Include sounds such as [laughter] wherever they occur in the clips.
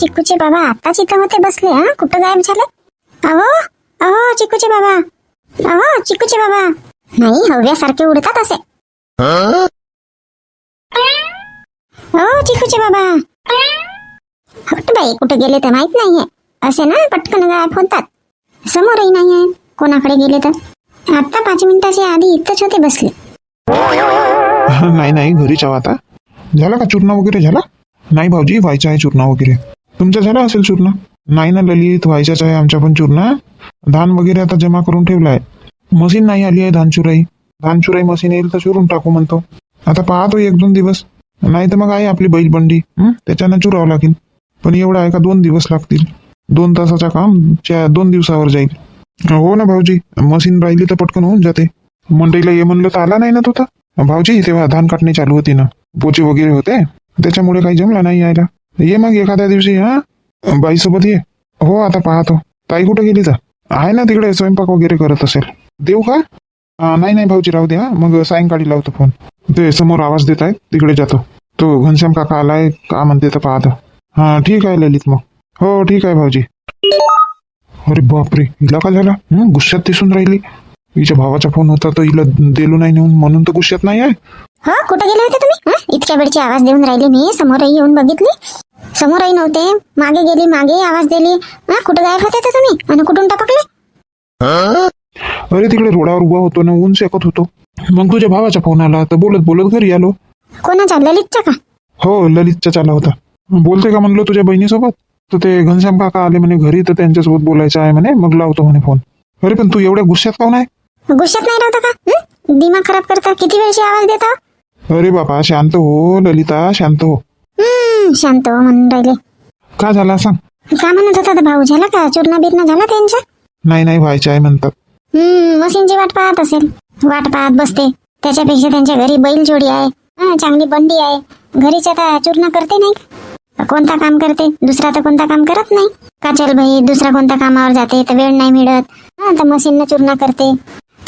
चिकूचे बाबा आताच इथं होते बसले हा? कुठं गायब झाले? अहो अहो चिकूचे बाबा. अहो चिकूचे बाबा. नाही हव्यासारखे उडतात असे. हो चिकूचे बाबा. हट बाई कुठे गेले तर माहीत नाहीये. असे ना पटकन गायब होतात. समोरही नाहीये कोणाकडे गेले तर. आता पाच मिनिटाच्या आधी इथंच होते बसले. [laughs] नाही नाही घरीच आहो आता. झाला का चूर्ण वगैरे झाला? नाही भाऊजी व्हायचं आहे चूर्ण वगैरे. तुमचा झाला असेल चूर्ण? नाही ना ललित व्हायच्याच आहे आमच्या पण चूर्ण धान वगैरे आता जमा करून ठेवला आहे मशीन नाही आली आहे धानचुराई. धानचुराई मशीन येईल तर चुरून टाकू म्हणतो. आता पाहतो एक दोन दिवस. नाही तर मग आहे आपली बैलबंडी. त्याच्यानं चुरावं लागेल. पण एवढं आहे का दोन दिवस लागतील. दोन तासाचा काम दोन दिवसावर जाईल. हो ना भाऊजी मशीन राहिली तर पटकन होऊन जाते. मंडईला ये म्हणलं तर आला नाही ना तुझा भाऊजी तेव्हा धान काटणी चालू होती ना. पोचे वगैरे होते. त्याच्यामुळे काही जमला नाही यायला. ये मग एखाद्या दिवशी हा? बाईसोबत ये. हो आता पाहतो. ताई कुठे गेली तर? आहे ना तिकडे स्वयंपाक वगैरे करत असेल. देऊ का? नाही नाही भाऊजी राहू दे हा. मग सायंकाळी लावतो फोन ते समोर आवाज देत आहेत तिकडे जातो. तो घनश्याम काका आलाय का म्हणते तर पाहतो. हा ठीक आहे ललित मग. हो ठीक आहे भाऊजी. अरे बापरे हिला का झाला? गुस्स्यात दिसून राहिली. हिच्या भावाचा फोन होता तर हिला दिलो नाही नेऊन म्हणून तर गुस्स्यात नाही आहे. हो कुठे गेले होते तुम्ही? हं? इतक्या वेळची आवाज देऊन राहिले मी समोरही येऊन बघितली. समोरही नव्हते. मागे गेली मागे आवाज दिली. हा कुठे गायब होते तर तुम्ही? आणि कुठून टपकले? अरे तिकडे रोडावर उभा होतो ना ऊन शेकत होतो. मग तुझ्या भावाचा फोन आला तर बोलत बोलत घरी आलो. कोणाच्या ललितच्या का? हो ललितचा चाला होता. बोलते का म्हणलो तुझ्या बहिणीसोबत? तर ते घनश्याम काका आले म्हणे घरी तर त्यांच्यासोबत बोलायचं आहे म्हणे मग लावतो म्हणे फोन अरे पण तू एवढ्या गुस्स्यात काऊन आहे? गुस्सात नाही राहता का? हं? दिमाग खराब करता? किती वेळची आवाज देता अरे बाबा शांत हो ललिता शांत हो. हम्म शांत हो म्हणून राहिले. का झाला सांग. का म्हणत होता तर भाऊ झाला का? चूर्ण बिरणं झाला त्यांच्या नाही नाही व्हायचं आहे म्हणतात. हम्म मशीनची वाट पाहत असेल. वाट पाहत बसते. त्याच्यापेक्षा त्यांच्या घरी बैल जोडी आहे. हं, चांगली बंडी आहे. घरीच आता चूर्ण करते नाही का? कोणता काम करते? दुसरा तर कोणता काम करत नाही. का चल भाई दुसरा कोणता कामावर जाते? तर वेळ नाही मिळत. हा तर मशीननं चूर्ण करते.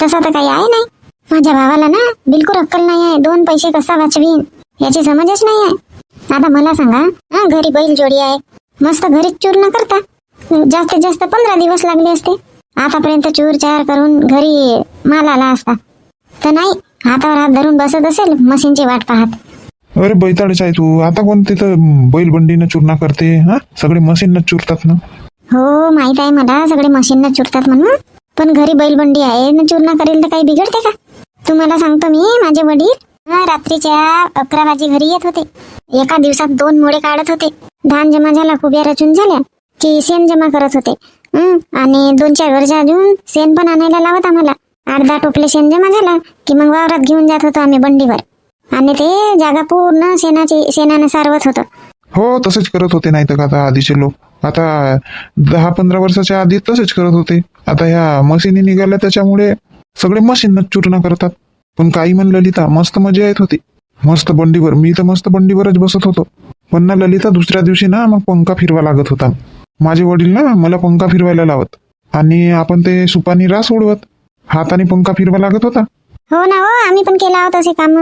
तसा तर काही आहे नाही. माझ्या भावाला ना बिलकुल अक्कल नाही आहे. दोन पैसे कसा वाचवीन? याची समजच नाही आहे. आता मला सांगा हा घरी बैल जोडी आहे. मस्त घरीच चूर्ण करता. जास्तीत जास्त पंधरा दिवस लागले असते. आतापर्यंत चूर चार करून घरी माल आला असता. तर नाही हातावर हात धरून बसत असेल मशीनची वाट पाहत. अरे बैताळच आहे तू. आता कोण तिथं बैलबंडीनं चूर्णा करते हा? सगळे मशीननं चुरतात ना? हो माहीत आहे मला. सगळे मशीननं चुरतात म्हणून. पण घरी बैलबंडी आहे न चूर्ण करेल तर काही बिघडते का? तुम्हाला सांगतो मी माझे वडील रात्रीच्या अकरा वाजे घरी येत होते. एका दिवसात दोन मोडे काढत होते. धान जमा झाला खुब्या रचून झाल्या की शेण जमा करत होते. आणि दोन चार गरजा अजून शेण पण आणायला लावत आम्हाला. आठ दहा टोपले शेण जमा झाला की मग वावरात घेऊन जात होतो आम्ही बंडीवर. आणि ते जागा पूर्ण शेणाची शेणानं सारवत होतं. हो तसेच करत होते नाही तर आता आधीचे लोक. आता दहा पंधरा वर्षाच्या आधी तसेच करत होते. आता ह्या मशीनी निघाल्या त्याच्यामुळे सगळे मशीनच चूर्ण करतात. पण काही म्हण ललिता मस्त मजा येत होती. मस्त बंडीवर मी तर मस्त बंडीवरच बसत होतो. पण ना ललिता दुसऱ्या दिवशी ना मग पंखा फिरवा लागत होता. माझे वडील ना मला पंखा फिरवायला लावत. आणि आपण ते सुपानी रास उडवत. हाताने पंखा फिरवा लागत होता. हो ना हो आम्ही पण केला आहोत असे काम.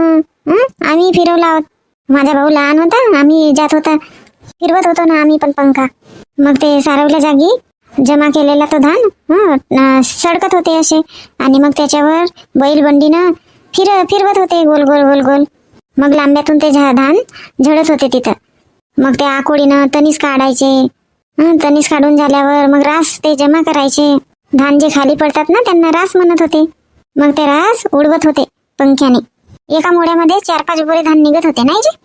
आम्ही फिरवला आहोत माझा भाऊ लहान होता आम्ही जात होता. फिरवत होतो ना आम्ही पण पंखा. मग ते सारवल्या जागी जमा केलेला तो धान हं, सडकत होते असे. आणि मग त्याच्यावर बैलबंडीनं फिर फिरवत होते गोल गोल गोल गोल. मग लांब्यातून ते झा- धान झडत होते तिथं. मग ते आकोडीनं तणीस काढायचे. हं, तणीस काढून झाल्यावर मग रास ते जमा करायचे. धान जे खाली पडतात ना त्यांना रास म्हणत होते. मग ते रास उडवत होते पंख्याने. एका मोड्यामध्ये चार पाच बोरे धान निघत होते नाही जी?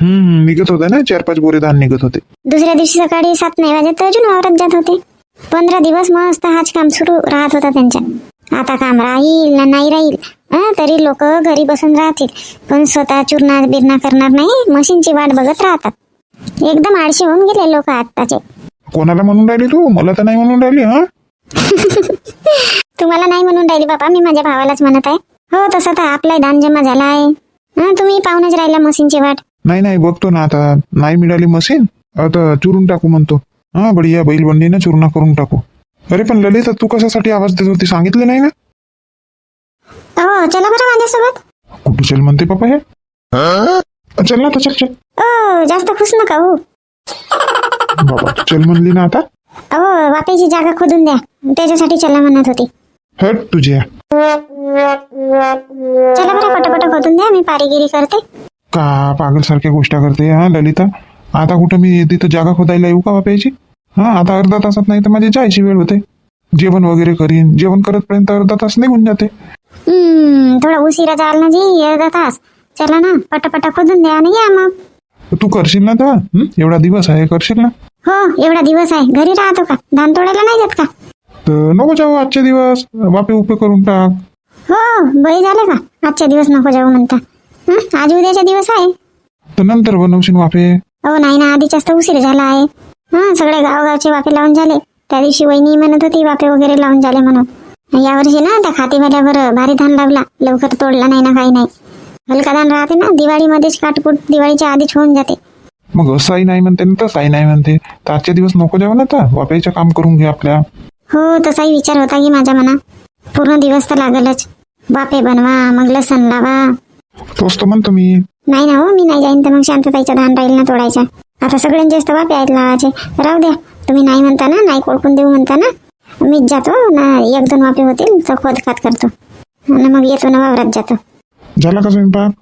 हम्म निघत होते ना चार पाच बोरे धान निघत होते. दुसऱ्या दिवशी सकाळी सात नाही वाजत तर अजून वावरात जात होते. पंधरा दिवस मस्त हाच काम सुरू राहत होता त्यांच्या. आता काम राहील ना नाही राहील हं, तरी लोक घरी बसून राहतील. पण स्वतः चूर्णा बिरणा करणार नाही मशीनची वाट बघत राहतात. एकदम आळशी होऊन गेले लोक आत्ताचे. कोणाला म्हणून राहिली तू? मला तर नाही म्हणून राहिली हा? [laughs] तुम्हाला नाही म्हणून राहिली बाबा मी माझ्या भावालाच म्हणत आहे. हो तसं तर आपला दान जमा झाला आहे. हं, तुम्ही पाहूनच राहिला मशीनची वाट. नाही नाही बघतो ना आता. नाही मिळाली मशीन आता चुरून टाकू म्हणतो. हा बढिया बैलबंडीनं चूर्ण करून टाकू. अरे पण ललिता तू कशासाठी आवाज़ देत होती? सांगितले नाही ना? हो चला बरं माझ्यासोबत. कुठे चल म्हणते पप्पा हे? चल ना चल चल. ओ जास्त खुश नका हो बाबा चल म्हणली ना आता. अहो वापेची जागा खोदून द्या. त्याच्यासाठी चला म्हणत होती. हट तुझ्या चला बरं पटापट खोदून द्या. मी पारीगिरी करते. का पागल सारख्या गोष्टी करते हा ललिता? आता कुठं मी तिथं जागा खोदायला येऊ का बापायची हा आता अर्धा तासात नाही तर माझी जायची वेळ होते. जेवण वगैरे करीन जेवण करतपर्यंत अर्धा तास निघून जाते. हम्म थोडा उशिरा जाल ना जी अर्धा तास. चला ना पटापट खोदून द्या आणि या मग. तू करशील ना तर हं? एवढा दिवस आहे करशील ना? हो एवढा दिवस आहे. घरी राहतो का? धान तोडायला नाही जात का? तर नको जाऊ आजचे दिवस. वापे उपे करून टाक. हो बळी झालं का? आजच्या दिवस नको जाऊ म्हणता. हं? आज उद्याचा दिवस आहे. तर नंतर बनवशील वाफे हो नाही ना आधी जास्त उशीर झाला आहे. हा सगळे गावगावचे वाफे लावून झाले. त्या दिवशी वहिनी म्हणत होती वाफे वगैरे लावून झाले म्हणून. यावर्षी ना त्या खातेवाल्यावर भारी धान लावला. लवकर तोडला नाही ना काही नाही. हलका धान राहते ना दिवाळीमध्येच काटकूट दिवाळीच्या आधीच होऊन जाते. मग असंही नाही म्हणते ना तसंही नाही म्हणते. तर आजचे दिवस नको जाऊ ना आता वाप्याचं काम करून घे आपल्या. हो तसाही विचार होता की माझ्या मना पूर्ण दिवस तर लागलच. वाफे बनवा मग लसण लावा. तोच तर म्हणतो मी. नाही ना हो मी नाही जाईन तर मग शांतताईचा धान राहील ना तोडायचा. आता सगळ्यांचेच तर वापे आहेत लावायचे. राहू द्या तुम्ही नाही म्हणता ना नाही कोळकून देऊ म्हणता ना. मीच जातो ना एक दोन वापे होतील तर खोदखात करतो. आणि मग येतो ना वावरात जातो. झाला का स्वयंपाक?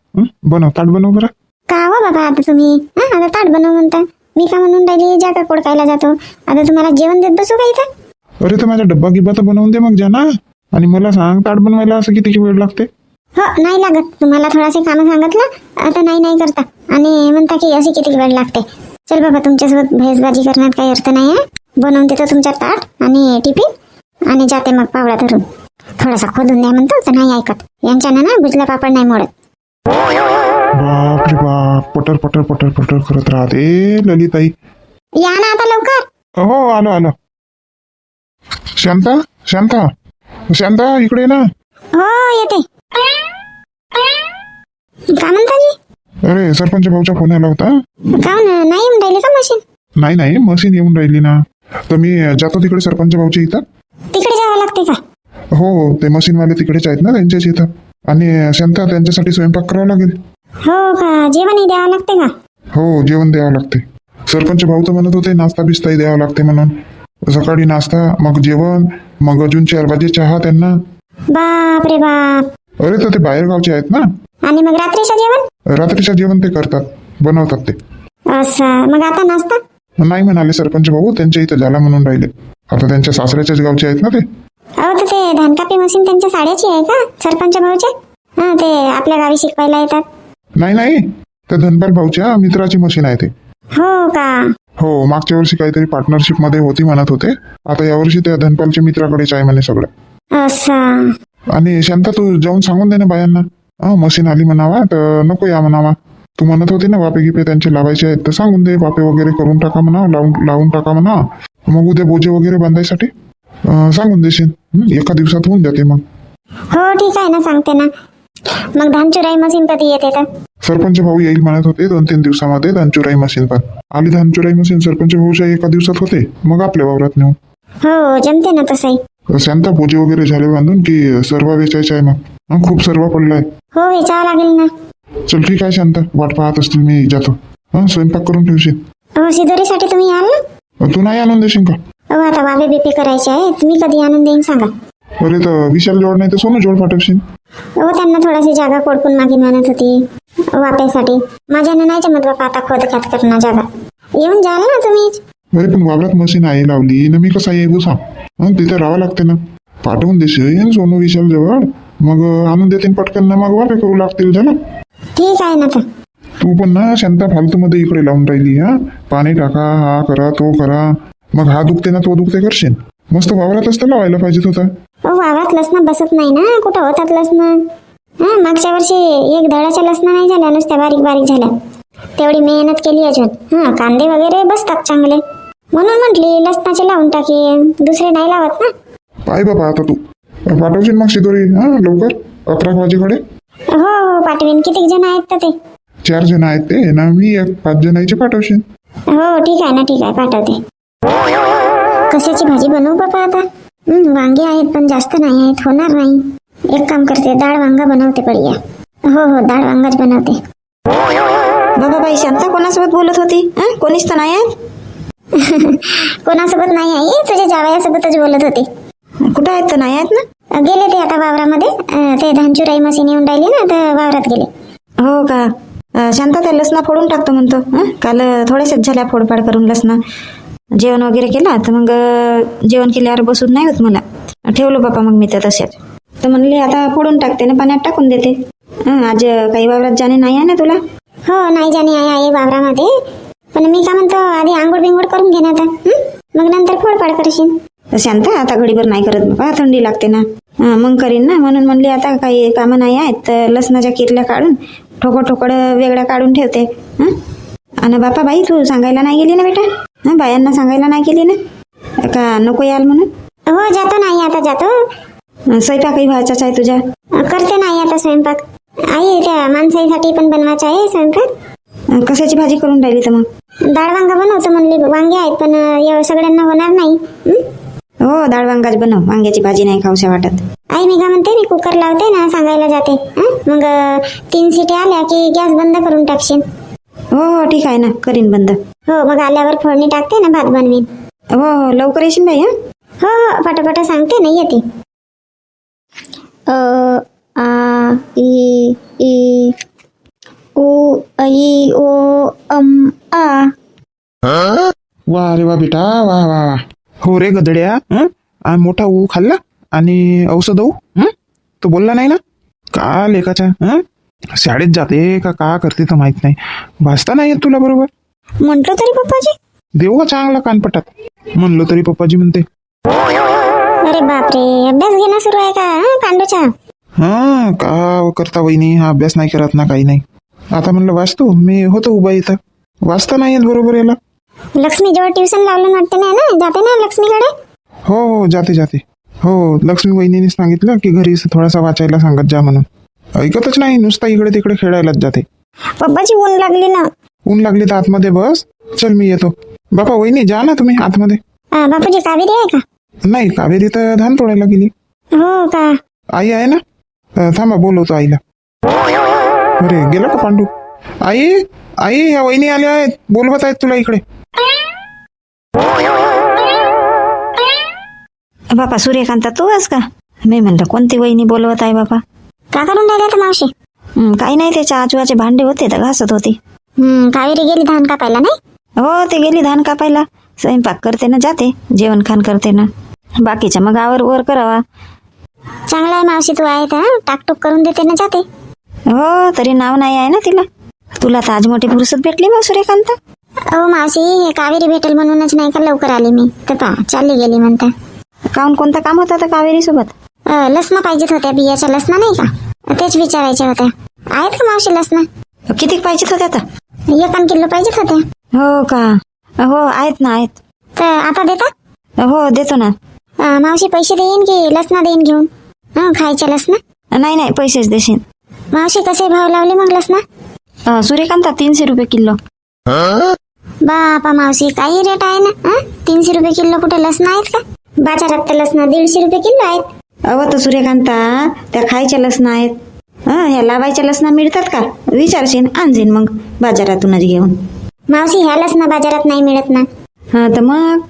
बनव ताट बनव बरं. का हो बाबा आता तुम्ही? हा? आता ताट बनव म्हणता. मी का म्हणून राहिली? जागा कोडकायला जातो. आता तुम्हाला जेवण देत बसू का इथं? अरे तर माझा डब्बा गिब्बा तर बनवून दे मग जा ना आणि मला सांग ताट बनवायला असं किती वेळ लागते? हो नाही लागत. तुम्हाला थोडासे कामं सांगितलं आता नाही नाही करता. आणि म्हणता की असे किती वेळ लागते. चल बाबा तुमच्यासोबत भेसबाजी करण्यात काही अर्थ नाही आहे. बनवून देतो तुमच्या ताट आणि टिफिन आणि जाते मग पावडा धरून. थोडासा खोदून द्या म्हणतो तर नाही ऐकत. यांच्यानं ना भुजला पापड नाही मोडत. बाप रे बाप पटर पटर पटर पटर करत राहते. ललिताई या ना आता लवकर. हो आलो आलो. शांता शांता. शांता इकडे ना. हो येते. का अरे सरपंच भाऊचा फोन आला होता. का ना नाही येऊन राहिले का मशीन? नाही नाही मशीन येऊन राहिली ना. तर मी जातो तिकडे सरपंच भाऊच्या इथं. तिकडे जावं लागते का? हो हो ते मशीनवाले तिकडेच आहेत ना त्यांच्याच इथं. आणि शांता त्यांच्यासाठी स्वयंपाक करावा लागेल. हो का? जेवणही द्यावं लागते का? हो जेवण द्यावं लागते. सरपंच भाऊ तर म्हणत होते नाश्ता बिस्ताही द्यावा लागते म्हणून. सकाळी नाश्ता मग जेवण मग अजून चार वाजे चहा त्यांना. बाप रे बाप. अरे तर ते बाहेर गावचे आहेत ना. आणि मग रात्रीचं जेवण? रात्रीचं जेवण ते करतात बनवतात ते. असं. मग आता नाश्ता? नाही म्हणाले सरपंच भाऊ त्यांच्या इथं झाला म्हणून राहिले. आता त्यांच्या सासऱ्याच्याच गावचे आहेत ना ते. अहो तर ते धानकापी मशीन त्यांच्या साड्याची आहे का सरपंच भाऊचे? हा ते आपल्या गावी शिकवायला येतात. नाही नाही. त्या धनपाल भाऊच्या मित्राची मशीन आहे ते. हो का? हो मागच्या वर्षी काहीतरी पार्टनरशिपमध्ये होती म्हणत होते. आता यावर्षी त्या धनपालच्या मित्राकडेच आहे म्हणे सगळं. असं. आणि शांता तू जाऊन सांगून दे ना बायांना. हा मशीन आली म्हणावा तर नको या म्हणावा. तू म्हणत होती ना वापे गिपे त्यांचे लावायचे आहेत तर सांगून दे वापे वगैरे करून टाका म्हणा लावून लावून टाका म्हणा. मग उद्या बोजे वगैरे बांधायसाठी? सांगून देशील? एका दिवसात होऊन जाते मग. हो ठीक आहे ना सांगते ना. मग धान चुराई मशीन कधी येते तर? सरपंच भाऊ येईल म्हणत होते दोन तीन दिवसामध्ये धानचुराई मशीन पण. आली धानचुराई मशीन सरपंच भाऊच्या एका दिवसात होते मग आपल्या वावरात नेऊ. हो जमते ना तसंही. शांता बोजे वगैरे झाले बांधून की सर्व वेचायचे आहे मग? खूप सर्व पडलाय. हो वेचावं लागेल ना. चल ठीक आहे शांता. वाट पाहत असतील मी जातो. हा स्वयंपाक करून ठेवशील? शिदोरीसाठी तुम्ही याल ना? तू नाही आणून देशील का? हो आता वाबे बिपे करायचे आहे. तुम्ही कधी आणून देईन सांगा. अरे तर विशाल जोड नाही तर सोनं जोड पाठवशील? हो त्यांना थोडीशी जागा कोडकून मागीन म्हणत होती. वाप्यासाठी. माझ्यानं नाही जमत बापा आता खोद खात करणं जागा. येऊन जाल ना तुम्हीच अरे पण वावरात मशीन आहे लावली. ना मी कसा येऊ सांग हं, तिथं राहावं लागते ना. पाठवून देशील. सोनू विशाल जवळ. मग आणून देतील पटकन ना मग वापे करू लागतील. झालं? ठीक आहे ना तू पण ना शांता फालतू मध्ये इकडे लावून राहिली हा? पाणी टाका हा करा तो करा. मग हा दुखते ना तो दुखते करशील. मस्त वावरातच तर लावायला पाहिजेत होता. हो वावरात लसणं बसत नाही ना. कुठं होतात लसणं? हा मागच्या वर्षी एक धडाच्या लसणं नाही झाल्या नुसत्या बारीक बारीक झाल्या. तेवढी मेहनत केली अजून. हा कांदे वगैरे बसतात चांगले. म्हणून म्हटली लसणाचे लावून टाकी. दुसरे नाही लावत ना? पाय बाबा आता तू. पाठवशील मग शिदोरी हा लवकर? अकरा वाजेकडे? हो हो पाठवीन. किती जण आहेत तर ते? चार जण आहेत ते. ना मी एक पाच जणांचे पाठवशील? हो ठीक आहे ना ठीक आहे. पाठवते. कशाची भाजी बनवू बाबा आता? हं, वांगे आहेत पण जास्त नाही आहेत. होणार नाही. एक काम करते डाळ वांगा बनवते पडिया. हो हो डाळ वांगाच बनवते. बाबा बाई शांता कोणासोबत बोलत होती? कोणीच तर नाही आहे [laughs] कोणासोबत नाही आई. तुझ्या जावयासोबतच बोलत होते. कुठं आहेत तर नाही आहेत ना? गेले ते आता वावरामध्ये. ते धानचुराई मशीन येऊन राहिली ना तर वावरात गेले. हो का? शांता त्या लसणा फोडून टाकतो म्हणतो? काल थोड्याशाच झाल्या फोडपाड करून लसणा. जेवण वगैरे केला तर मग जेवण केल्यावर बसून नाही होत मला. ठेवलो बापा मग मी त्या तशाच तर म्हणले आता फोडून टाकते ना पाण्यात टाकून देते. आज काही वावरात जाणे नाही आहे ना तुला? हो नाही जाणे आहे आई वावरामध्ये. पण मी काय म्हणतो आधी आंघोळ बिंगोळ करून घे ना आता? मग नंतर फोडपाड करशील. शांता आता घडीभर नाही करत बाबा थंडी लागते ना. हं, मग करीन ना. म्हणून म्हणले आता काही कामं नाही आहेत तर लसणाच्या किरल्या काढून ठोकड ठोकड वेगळ्या काढून ठेवते हं? आणि बापा बाई तू सांगायला नाही गेली ना बेटा? हं, बायांना सांगायला नाही गेली ना? का नको याल म्हणून? हो जातो नाही आता जातो. स्वयंपाकही व्हायचाच आहे तुझ्या? करते नाही आता स्वयंपाक. आई त्या माणसाईसाठी पण बनवायचा आहे स्वयंपाक. कशाची भाजी करून राहिली तर मग? डाळ वांगा बनवतो म्हणली वांगे आहेत पण एवढं सगळ्यांना होणार नाही. हं? डाळ वांगाच बनव. वांग्याची भाजी नाही खाऊशा वाटत. आई मी काय म्हणते मी कुकर लावते ना सांगायला जाते? मग तीन सिटी आल्या की गॅस बंद करून टाकशील. हो हो ठीक आहे ना. करीन बंद. हो मग आल्यावर फोडणी टाकते ना भात बनवीन. हो हो लवकर येशील बाई हं? हो पटापट सांगते ना येते. अ आ इ ई उ ऐ ओ अम आ. वा रे वा बेटा वा वा वा. हो रे गदड्या. हं? आ मोठा ऊ खाल्ला आणि औषध ऊ. हं? तो बोलला नाही ना? का लेखाच्या हं? शाळेत जाते का का करते तर माहीत नाही. वाचता नाही येत तुला बरोबर? म्हटलं तरी पप्पाजी? देऊ का चांगला कानपटात? म्हणलो तरी पप्पाजी म्हणते. अरे बापरे अभ्यास घेणं सुरू आहे का हं, पांडूचा? हा का करता वहिनी? हा अभ्यास नाही करत ना काही नाही. आता म्हणलं वाचतो? मी होतो उभा इथं. वाचता नाही येत बरोबर याला. लक्ष्मी जेव्हा ट्युशन लावलं वाटतं नाही ना? जाते ना लक्ष्मीकडे? हो हो जाते जाते. हो लक्ष्मी वहिनीने सांगितलं की घरी थोडासा वाचायला सांगत जा म्हणून. ऐकतच नाही नुसता इकडे तिकडे खेळायलाच जाते. पप्पाची ऊन लागली ना. ऊन लागली तर आतमध्ये बस. चल मी येतो. बापा वहिनी जा ना तुम्ही आतमध्ये. अं, बापूजी कावेरी आहे का? नाही कावेरी तर धान तोडायला गेली. हो का? आई आहे ना? अं, थांबा बोलवतो आईला. अरे गेला का पांडू? आई आई या वहिनी आल्या आहेत. बोलवत आहेत तुला इकडे. बापा सूर्यकांता तू आहेस का? मी म्हणलं कोणती वहिनी बोलवत आहे बापा? का करून राहिल्या तर मावशी? हं, काही नाही त्याच्या आजूबाचे भांडे होते तर घासत होती. हम्म कावेरी गेली धान कापायला नाही? हो ते गेली धान कापायला. स्वयंपाक करते ना जाते. जेवण खाण करते ना. बाकीच्या मग आवर वर करावा. चांगला आहे मावशी तू आहे तर टाकटूक करून देते ना जाते. हो तरी नाव नाही आहे ना तिला. तुला तर आज मोठी फुरसत भेटली बा सूर्यकांत. अहो मावशी हे कावेरी भेटेल म्हणूनच नाही का लवकर आली मी? तर पा चालली गेली म्हणता. काहून कोणता काम होता तर कावेरी सोबत अं, लसणा पाहिजेत होत्या बियाच्या लसणा नाही का? तेच विचारायच्या होत्या. आहेत का मावशी लसणा? किती पाहिजेत होत्या तर एक किलो पाहिजेत होत्या. हो का? हो आहेत ना आहेत. तर आता देता? हो देतो ना. अं, मावशी पैसे देईन की लसणा देईन घेऊन? हं खायच्या लसणा? नाही नाही पैसेच देशील मावशी कसे भाव लावले मग लसणा अं, सूर्यकांता तीनशे रुपये किलो. बापा मावशी काही रेट आहे ना? तीनशे रुपये किलो कुठे लसणा आहेत का? बाजारात तर लसणा दीडशे रुपये किलो आहेत. अव तर सूर्यकांता त्या खायच्या लसणा आहेत. ह्या लावायच्या लसणा मिळतात का? विचारशील आणशील मग बाजारातूनच घेऊन. मावशी ह्या लसणा बाजारात नाही मिळत ना? हा तर मग?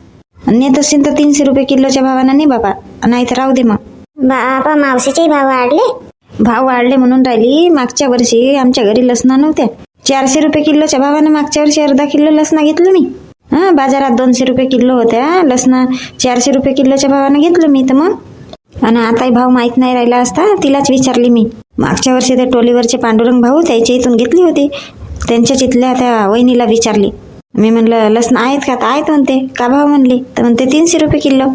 नेत असशील तर तीनशे रुपये किलोच्या भावानं नाही बाबा नाही तर राहू दे मग. बापा मावशीचे भाव वाढले. भाव वाढले म्हणून राहिली. मागच्या वर्षी आमच्या घरी लसणा नव्हत्या. चारशे रुपये किलोच्या भावानं मागच्या वर्षी अर्धा किलो लसणा घेतलं मी. हा बाजारात दोनशे रुपये किलो होत्या. लसणा चारशे रुपये किलोच्या भावानं घेतलं मी तर मग. आणि आताही भाव माहीत नाही राहिला असता तिलाच विचारली मी. मागच्या वर्षी त्या टोलीवरचे पांडुरंग भाऊ त्याच्या इथून घेतली होती. त्यांच्या चितल्या त्या वहिनीला विचारली. मी म्हणलं लसणं आहेत का? तर आहेत म्हणते. का भाव? म्हणली. तर म्हणते तीनशे रुपये किलो.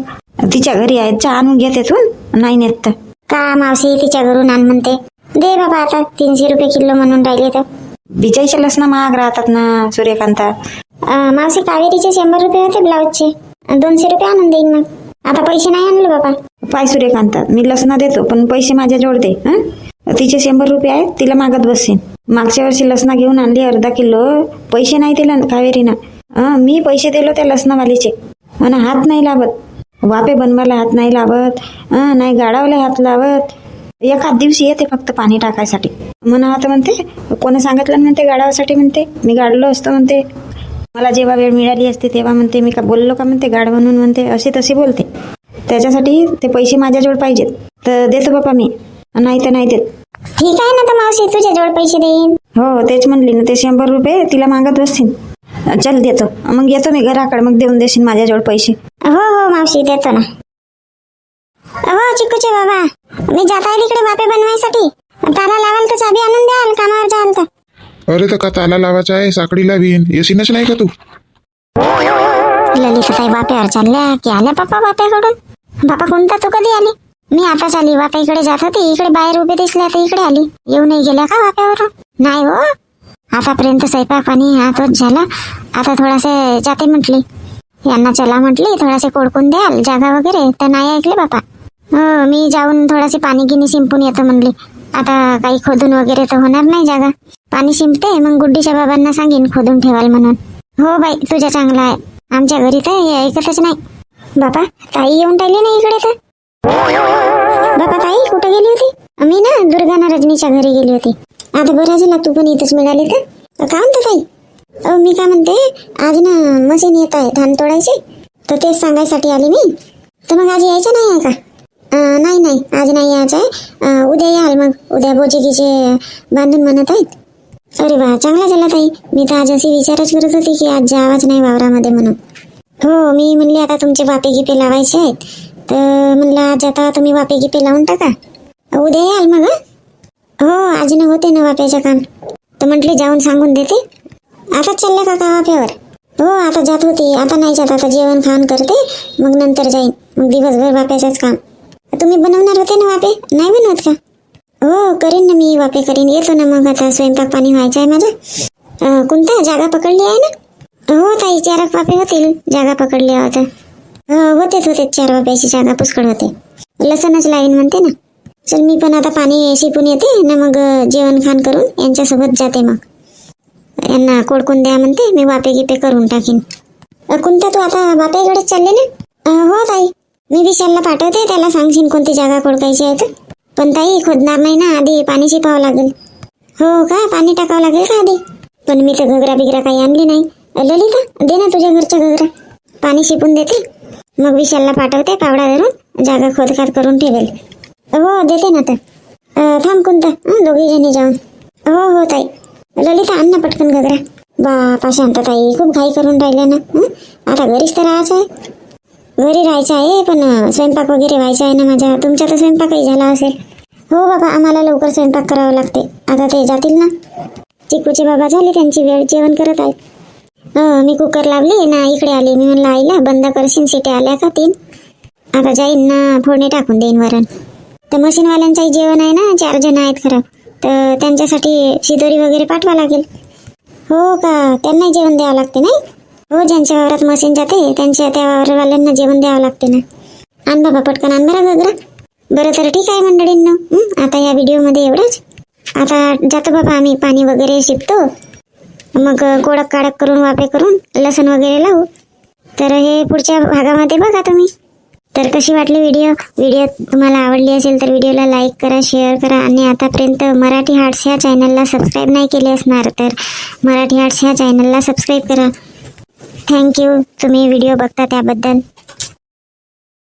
तिच्या घरी आहेत. चहा आणून घेत येथून नाही नेत तर. का मावशी तिच्या घरून आण म्हणते. दे बाबा आता तीनशे रुपये किलो म्हणून राहिले तर. बिजाईच्या लसणं महाग राहतात ना सूर्यकांता. मावशी कावेरीचे शंभर रुपये होते ब्लाऊजचे. दोनशे रुपये आणून देईन मग. आता पैसे नाही आणले बाबा. पाय सूर्यकांता मी लसणा देतो पण पैसे माझ्या जोडते हं? तिचे शंभर रुपये आहेत तिला मागत बसेन मागच्या वर्षी लसणा घेऊन आणली अर्धा किलो पैसे नाही दिला कावेरीना. मी पैसे दिलो त्या लसणावालीचे आणि हात नाही लावत वापे बनवायला हात नाही लावत नाही गाडावला हात लावत. एखाद दिवशी येते फक्त पाणी टाकायसाठी. म्हणा आता म्हणते कोणी सांगितलं म्हणते गाडावासाठी म्हणते मी गाडलो असतो म्हणते. मला जेव्हा वेळ मिळाली असते तेव्हा म्हणते मी का बोललो का म्हणते गाड म्हणून म्हणते असे तसे बोलते. त्याच्यासाठी ते पैसे माझ्याजवळ पाहिजेत. तर देतो बापा मी. नाही तर नाही देत. ठीक आहे ना तर मावशी तुझ्या जवळ पैसे देईन. हो तेच म्हणली ना ते शंभर रुपये तिला मागत बसतील. चल देतो. मग येतो मी घराकडे. मग देऊन देशील माझ्याजवळ पैसे. हो हो मावशी देतो ना. हो चिकूचे बाबा मी जात आहे तिकडे वापे बनवायसाठी. तारा लावाल तर चाबी आणून द्याल कामावर जाल तर. अरे तर का ताला लावायचा आहे? साकडी लावीन येशीनच नाही का तू? ललिताताई वाप्यावर चालल्या की आल्या पप्पा वाप्याकडून बापा कोणता? तू कधी आली? मी आताच आली इकडे जात होती. इकडे बाहेर उभे दिसले आता इकडे आली. येऊ नाही गेल्या का वाप्यावरून नाही हो. आतापर्यंत स्वयंपाक पाणी हा तोच झाला. आता थोडासे जाते म्हटली. यांना चला म्हटली थोडासे कोडकून द्याल जागा वगैरे. तर नाही ऐकले बापा. हो मी जाऊन थोडासे पाणी गिनी शिंपून येतो म्हणली. आता काही खोदून वगैरे तर होणार नाही जागा. पाणी शिंपते मग गुड्डीच्या बाबांना सांगेन खोदून ठेवाल म्हणून. हो बाई तुझ्या चांगला आहे. आमच्या घरी तर हे ऐकतच नाही. बापा ताई येऊन राहिली ना इकडे तर. बापा ताई कुठे गेली होती? मी ना दुर्गाना रजनीच्या घरी गेली होती. आता बरं झाला तू पण इथंच मिळाली तर. काय म्हणता ताई? अहो मी काय म्हणते आज ना मशीन येत आहे धान तोडायची. तर तेच सांगायसाठी आली मी. तर मग आज यायचं नाही आहे का? नाही नाही. आज नाही यायचं आहे. उद्या याल मग. उद्या बोचिकीचे बांधून म्हणत आहेत. अरे वा चांगला झाला ताई. मी तर आज अशी विचारच करत होती की आज जावाच नाही वावरामध्ये म्हणून. हो मी म्हणली आता तुमचे वापे गिपे लावायचे आहेत. तर म्हणलं आज आता तुम्ही वापे गिपे लावून टाका. उद्या याल मग हो आज होते ना वाप्याचं काम. तर म्हटले जाऊन सांगून देते. आता चालल्या काका वाप्यावर. हो आता जात होती. आता नाही जात. आता जेवण खाण करते. मग नंतर जाईन. मग दिवसभर वाप्याचंच काम. तुम्ही बनवणार होते ना वापे? नाही बनवत का? हो करीन ना मी वापे करीन. येतो ना मग आता स्वयंपाक पाणी व्हायचं आहे माझं कोणता? जागा पकडली आहे ना? हो ताई चार वापे होतील. जागा पकडली होत्या. हो होतेच होते चार वाप्याची जागा पुष्कळ होते. लसणच लावीन म्हणते ना. चल मी पण आता पाणी शिपून येते ना मग जेवण खाण करून यांच्यासोबत जाते मग. यांना कोडकून द्या म्हणते मी वापे गिपे करून टाकीन. कोणता तू आता बापेकडेच चालले ना? हो ताई. मी विशालला पाठवते त्याला सांगशील कोणती जागा कोडकायची आहे तर. पण ताई खोदणार नाही ना आधी पाणी शिपावं लागेल. हो का? पाणी टाकावं लागेल का आधी? पण मी तर घगरा बिगरा काही आणली नाही. ललिता दे ना तुझ्या घरच्या घगरा पाणी शिपून देते. मग विशालला पाठवते पावडा धरून जागा खोदखाद करून ठेवेल. हो देते ना तर थांब कोणता दोघी जणी जाऊन. हो हो ताई. ललिता आण ना पटकन गगरा. बापा शांतताई खूप घाई करून राहिल्या ना. आता घरीच तर राहायचं आहे. घरी राहायचं आहे पण स्वयंपाक वगैरे व्हायचा आहे ना माझ्या. तुमचा तर स्वयंपाकही झाला असेल. हो बाबा आम्हाला लवकर स्वयंपाक करावा लागते. आता ते जातील ना. चिकूचे बाबा झाले त्यांची वेळ जेवण करत आहेत. हो मी कुकर लावली ना इकडे आली. मी म्हणलं आईला बंद करशील शिट्या आल्या का तीन? आता जाईन ना फोडणी टाकून देईन वरण. तर मशीनवाल्यांचंही जेवण आहे ना चार जण आहेत खरं तर त्यांच्यासाठी शिदोरी वगैरे पाठवा लागेल. हो का? त्यांनाही जेवण द्यावं लागते नाही? हो ज्यांच्या वावरात मशीन जाते त्यांच्या त्या वावरवाल्यांना जेवण द्यावं लागते ना. आण बाबा पटकन आण बरं गगरा बरं तर ठीक आहे मंडळींनो. आता या व्हिडिओमध्ये एवढंच. आता जातो बाबा आम्ही पाणी वगैरे शिपतो. मग कोडक काडक करून वापे करून लसण वगैरे लावू. तर हे पुढच्या भागामध्ये बघा तुम्ही. तर कशी वाटली व्हिडिओ व्हिडिओ तुम्हाला आवडली असेल तर व्हिडिओला लाईक करा शेअर करा आणि आतापर्यंत मराठी हार्ट्स ह्या चॅनलला सबस्क्राईब नाही केले असणार तर मराठी हार्ट्स ह्या चॅनलला सबस्क्राईब करा. थँक्यू तुम्ही व्हिडिओ बघता त्याबद्दल.